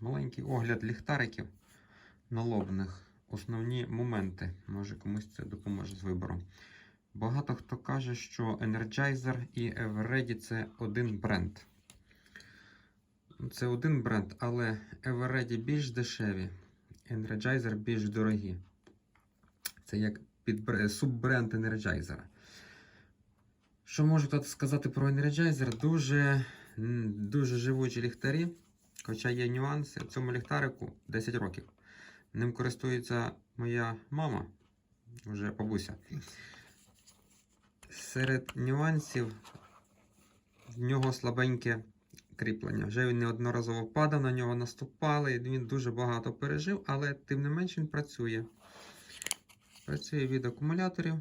Маленький огляд ліхтариків налобних. Основні моменти. Може комусь це допоможе з вибором. Багато хто каже, що Energizer і Everready це один бренд. Це один бренд, але Everready більш дешеві, Energizer більш дорогі. Це як підбре- суббренд Energizer. Що можу сказати про Energizer? Дуже, дуже живучі ліхтарі. Хоча є нюанси. Цьому ліхтарику 10 років. Ним користується моя мама, вже бабуся. Серед нюансів в нього слабеньке кріплення. Вже він неодноразово падав, на нього наступали, і він дуже багато пережив, але тим не менш він працює. Працює від акумуляторів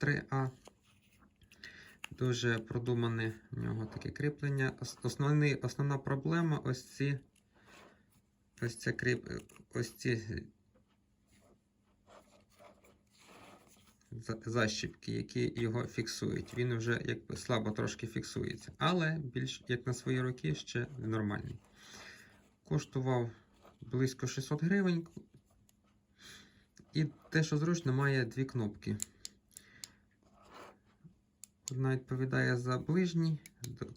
3А. Дуже продумане в нього таке кріплення. Основний, основна проблема ось ці ось це кріп, ось ці защіпки, які його фіксують. Він вже якби слабо трошки фіксується, але більш як на свої роки ще нормальний. Коштував близько 600 гривень. І те, що зручно, має дві кнопки. Одна відповідає за ближній,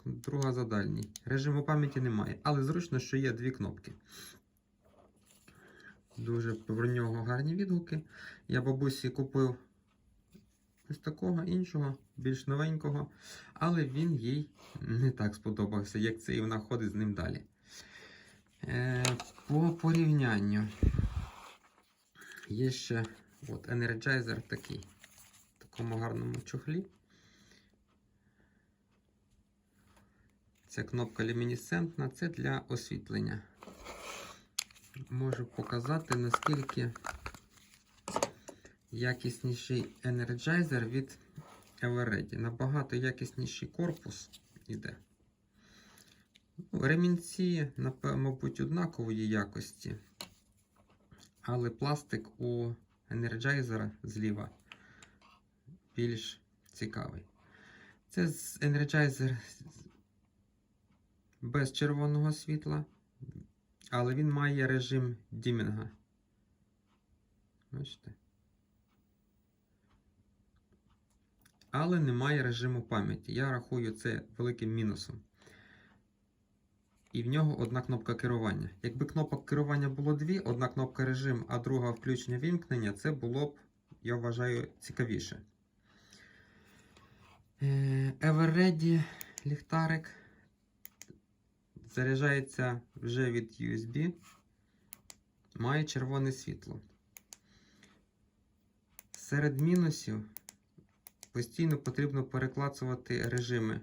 друга за дальній. Режиму пам'яті немає, але зручно, що є дві кнопки. Дуже про нього гарні відгуки. Я бабусі купив ось такого іншого, більш новенького, але він їй не так сподобався, як це і вона ходить з ним далі. Е, по порівнянню є ще от, Energizer такий, в такому гарному чохлі. Ця кнопка люмінесцентна, це для освітлення. Можу показати, наскільки якісніший Energizer від Everready. Набагато якісніший корпус іде. Ну, Ремінці, мабуть, однакової якості. Але пластик у Energizer зліва більш цікавий. Це Energizer без червоного світла, але він має режим дімінга. Бачите? Але немає режиму пам'яті. Я рахую це великим мінусом. І в нього одна кнопка керування. Якби кнопок керування було дві, одна кнопка режим, а друга включення вімкнення, це було б, я вважаю, цікавіше. Е, Everready ліхтарик заряджається вже від USB, має червоне світло. Серед мінусів постійно потрібно переклацувати режими,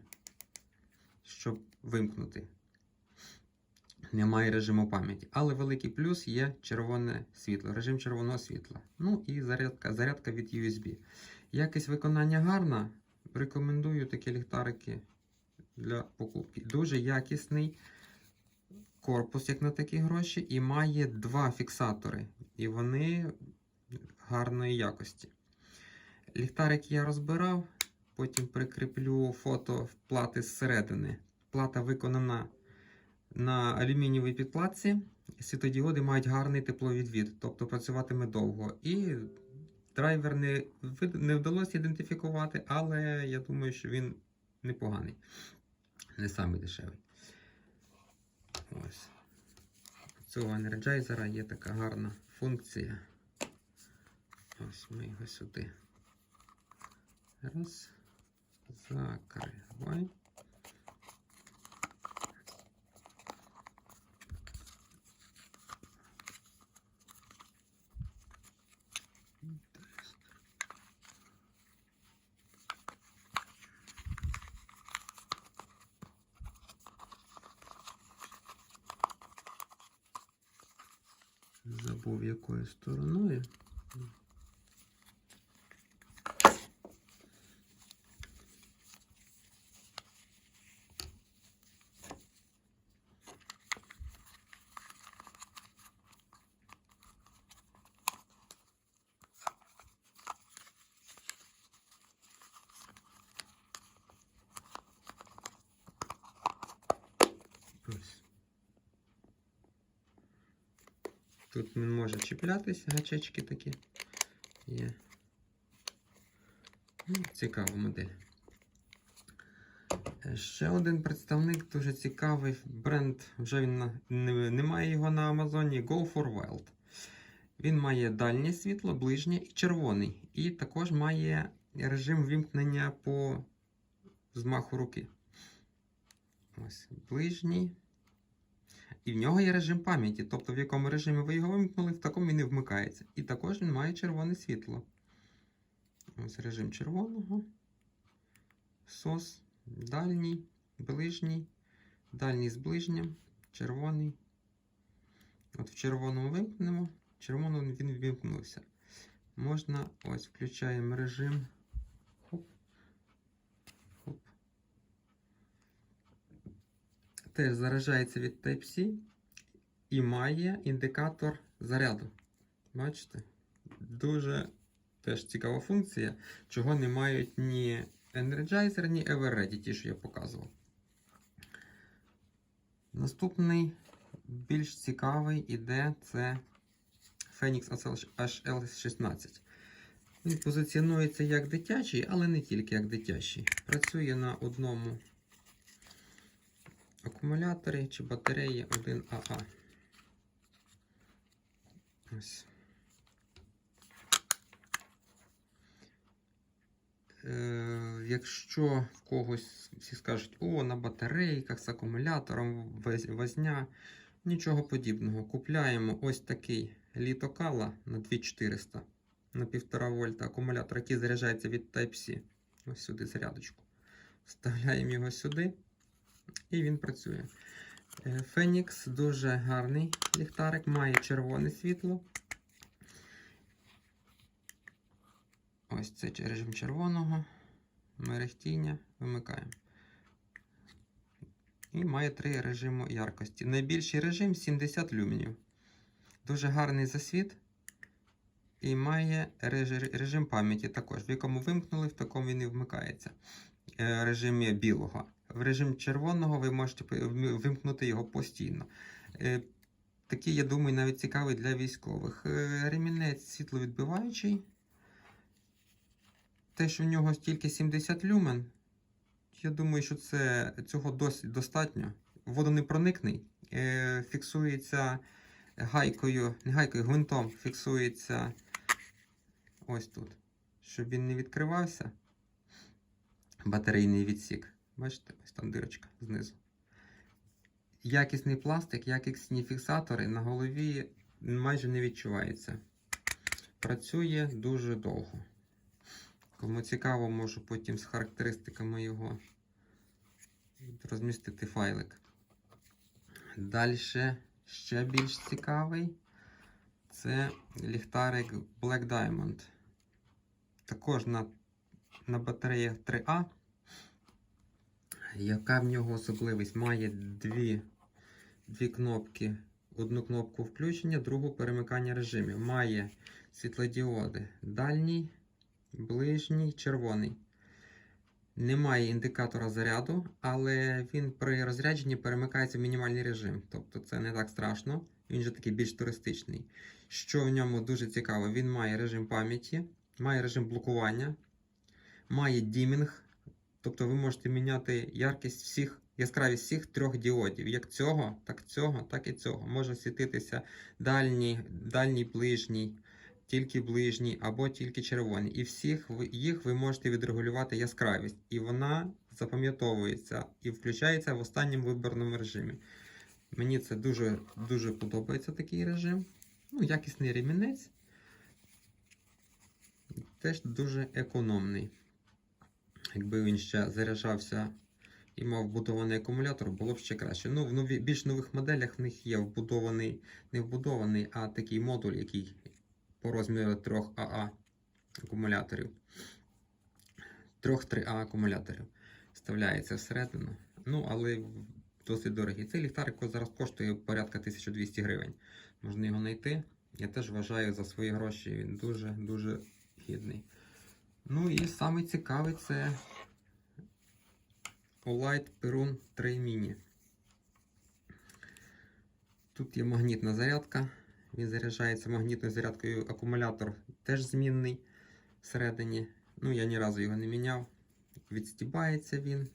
щоб вимкнути. Немає режиму пам'яті. Але великий плюс є червоне світло, режим червоного світла. Ну і зарядка, зарядка від USB. Якість виконання гарна. Рекомендую такі ліхтарики для покупки. Дуже якісний корпус, як на такі гроші, і має два фіксатори. І вони гарної якості. Ліхтарик я розбирав, потім прикріплю фото плати зсередини. Плата виконана на алюмінієвій підплатці. Світодіоди мають гарний тепловідвід, тобто працюватиме довго. І драйвер не, не вдалося ідентифікувати, але я думаю, що він непоганий. Не самий дешевий. Ось. У цього енерджайзера є така гарна функція. Ось ми його сюди. Раз. Закривай. Забув якою стороною. Ось. Тут він може чіплятися, гачечки такі є. Ну, цікава модель. Е, Ще один представник дуже цікавий бренд. Вже він на, не, немає його на Амазоні. Go for Wild. Він має дальнє світло, ближнє і червоний. І також має режим вімкнення по змаху руки. Ось ближній. І в нього є режим пам'яті. Тобто, в якому режимі ви його вимкнули, в такому він і вмикається. І також він має червоне світло. Ось режим червоного. Сос, дальній, ближній, дальній з ближнім, червоний. От в червоному вимкнемо, червоному він вимкнувся. Можна ось включаємо режим. Теж заражається від Type-C і має індикатор заряду. Бачите? Дуже теж цікава функція, чого не мають ні Energizer, ні Everready, ті, що я показував. Наступний більш цікавий іде це Phoenix HL16. Він позиціонується як дитячий, але не тільки як дитячий. Працює на одному акумуляторі чи батареї 1АА. Ось. Е, якщо в когось всі скажуть, о, на батарейках з акумулятором возня, нічого подібного. Купляємо ось такий літокала на 2400 на 1,5 вольта акумулятор, який заряджається від Type-C. Ось сюди зарядочку. Вставляємо його сюди, і він працює. Е, Phoenix дуже гарний ліхтарик, має червоне світло. Ось це режим червоного, мерехтіння, вимикаємо. І має три режими яркості. Найбільший режим 70 люменів. Дуже гарний засвіт. І має режим пам'яті також, в якому вимкнули, в такому він і вмикається. Е, режимі білого. В режим червоного ви можете вимкнути його постійно. Е, Такий, я думаю, навіть цікавий для військових. Е, Ремінець світловідбиваючий. Те, що в нього стільки 70 люмен, я думаю, що це цього досить достатньо. Водонепроникний, е, фіксується гайкою, не гайкою, гвинтом фіксується ось тут. Щоб він не відкривався. Батарейний відсік. Бачите, ось там дирочка знизу. Якісний пластик, якісні фіксатори на голові майже не відчувається. Працює дуже довго. Кому цікаво, можу потім з характеристиками його розмістити файлик. Далі ще більш цікавий це ліхтарик Black Diamond. Також на, на батареях 3А. Яка в нього особливість? Має дві, дві кнопки. Одну кнопку включення, другу перемикання режимів. Має світлодіоди дальній ближній червоний. Немає індикатора заряду, але він при розрядженні перемикається в мінімальний режим. Тобто це не так страшно. Він же такий більш туристичний. Що в ньому дуже цікаво, він має режим пам'яті, має режим блокування, має дімінг. Тобто ви можете міняти яркість всіх, яскравість всіх трьох діодів. Як цього, так цього, так і цього. Може світитися дальній, дальній ближній тільки ближній або тільки червоний. І всіх їх ви можете відрегулювати яскравість. І вона запам'ятовується і включається в останньому виборному режимі. Мені це дуже, дуже подобається такий режим. Ну, якісний ремінець. Теж дуже економний. Якби він ще заряджався і мав вбудований акумулятор, було б ще краще. Ну, в нові, більш нових моделях в них є вбудований, не вбудований, а такий модуль, який по розміру 3 АА акумуляторів. 3-3А акумуляторів вставляється всередину. Ну, але досить дорогий. Цей ліхтарик зараз коштує порядка 1200 гривень. Можна його знайти. Я теж вважаю за свої гроші він дуже-дуже гідний. Ну і саме цікавий це Olight Perun 3 Mini. Тут є магнітна зарядка. Він заряджається магнітною зарядкою. Акумулятор теж змінний всередині. Ну, я ні разу його не міняв. Відстібається він.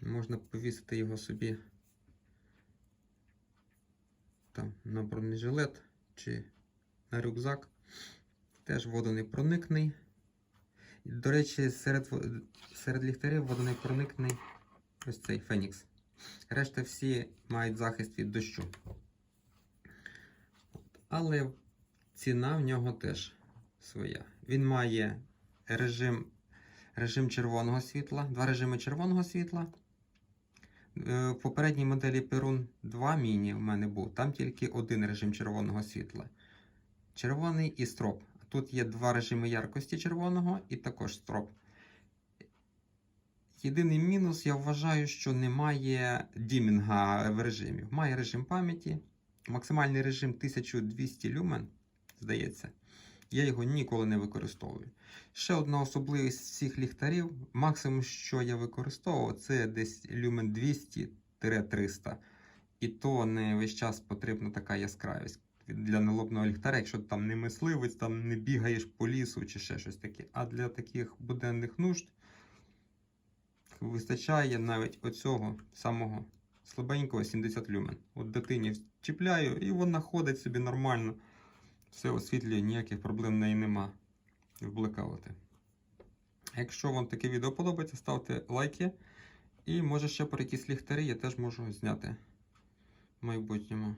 Можна повісити його собі там, на бронежилет чи на рюкзак. Теж водонепроникний. До речі, серед, серед ліхтарів водонепроникний ось цей Фенікс. Решта всі мають захист від дощу. Але ціна в нього теж своя. Він має режим, режим червоного світла, два режими червоного світла. Е, В попередній моделі Perun 2 Mini в мене був, там тільки один режим червоного світла. Червоний і строп. Тут є два режими яркості червоного і також строп. Єдиний мінус, я вважаю, що немає дімінга в режимі. Має режим пам'яті. Максимальний режим 1200 люмен, здається. Я його ніколи не використовую. Ще одна особливість всіх ліхтарів. Максимум, що я використовував, це десь люмен 200-300. І то не весь час потрібна така яскравість для налобного ліхтаря, якщо ти там не мисливець, там не бігаєш по лісу чи ще щось таке. А для таких буденних нужд вистачає навіть оцього самого слабенького 70 люмен. От дитині чіпляю, і вона ходить собі нормально. Все освітлює, ніяких проблем в неї нема в. Якщо вам таке відео подобається, ставте лайки. І може ще про якісь ліхтарі я теж можу зняти в майбутньому.